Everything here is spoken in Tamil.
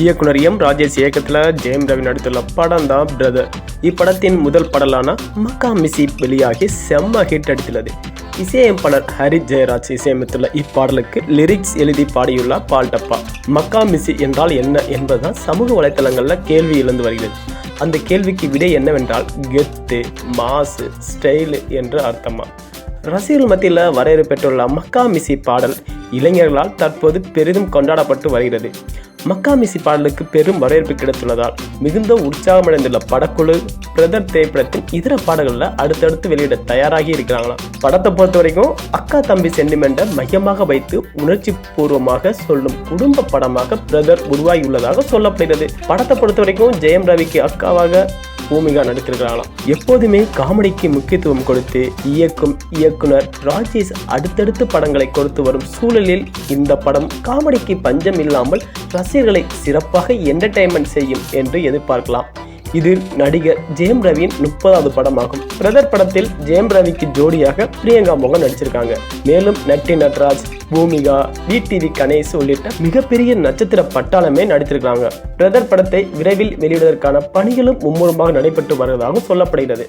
இயக்குனர் எம் ராஜேஷ் இயக்கத்தில் ஜெயம் ரவி நடித்துள்ள படம் தான் பிரதர் இப்படத்தின் முதல் படலான மக்கா மிசி வெளியாகி செம்ம ஹிட் அடித்துள்ளது. இசையமைப்பாளர் ஹரி ஜெயராஜ் இசையமைத்துள்ள இப்பாடலுக்கு லிரிக்ஸ் எழுதி பாடியுள்ளார் பால் டப்பா. மக்கா மிசி என்றால் என்ன என்பதுதான் சமூக வலைத்தளங்களில் கேள்வி எழுந்து வருகிறது. அந்த கேள்விக்கு விடை என்னவென்றால் கெத்து மாசு ஸ்டைலு என்று அர்த்தமா? ரசிகர்கள் மத்தியில் வரவேற்பு பெற்றுள்ள மக்கா மிசி பாடல் இளைஞர்களால் தற்போது பெரிதும் கொண்டாடப்பட்டு வருகிறது. மக்கா மிசி பாடலுக்கு பெரும் வரவேற்பு கிடைத்துள்ளதால் மிகுந்த உற்சாகமடைந்துள்ள படக்குழு பிரதர் திரைப்படத்தின் இதர பாடல்களில் அடுத்தடுத்து வெளியிட தயாராகி இருக்கிறாங்களாம். படத்தை பொறுத்த வரைக்கும் அக்கா தம்பி சென்டிமெண்ட்டை மையமாக வைத்து உணர்ச்சி பூர்வமாக சொல்லும் குடும்ப படமாக பிரதர் உருவாகியுள்ளதாக சொல்லப்படுகிறது. படத்தை பொறுத்த வரைக்கும் ஜெயம் ரவிக்கு அக்காவாக பூமிகா நடித்திருக்கிறாங்களாம் எப்போதுமே காமெடிக்கு முக்கியத்துவம் கொடுத்து இயக்கும் இயக்குனர் ராஜேஷ் அடுத்தடுத்து படங்களை கொடுத்து வரும் சூழலில் இந்த படம் காமெடிக்கு பஞ்சம் இல்லாமல் ரசிகர்களை சிறப்பாக என்டர்டைன்மெண்ட் செய்யும் என்று எதிர்பார்க்கலாம். இது நடிகர் ஜெயம் ரவியின் முப்பதாவது படமாகும். பிரதர் படத்தில் ஜெயம் ரவிக்கு ஜோடியாக பிரியங்கா மோகன் நடிச்சிருக்காங்க. மேலும் நட்டி நட்ராஜ் பூமிகா விடிவி கணேஷ் உள்ளிட்ட மிகப்பெரிய நட்சத்திர பட்டாளமே நடித்திருக்கிறாங்க. பிரதர் படத்தை விரைவில் வெளியிடுவதற்கான பணிகளும் மும்முரமாக நடைபெற்று வருவதாக சொல்லப்படுகிறது.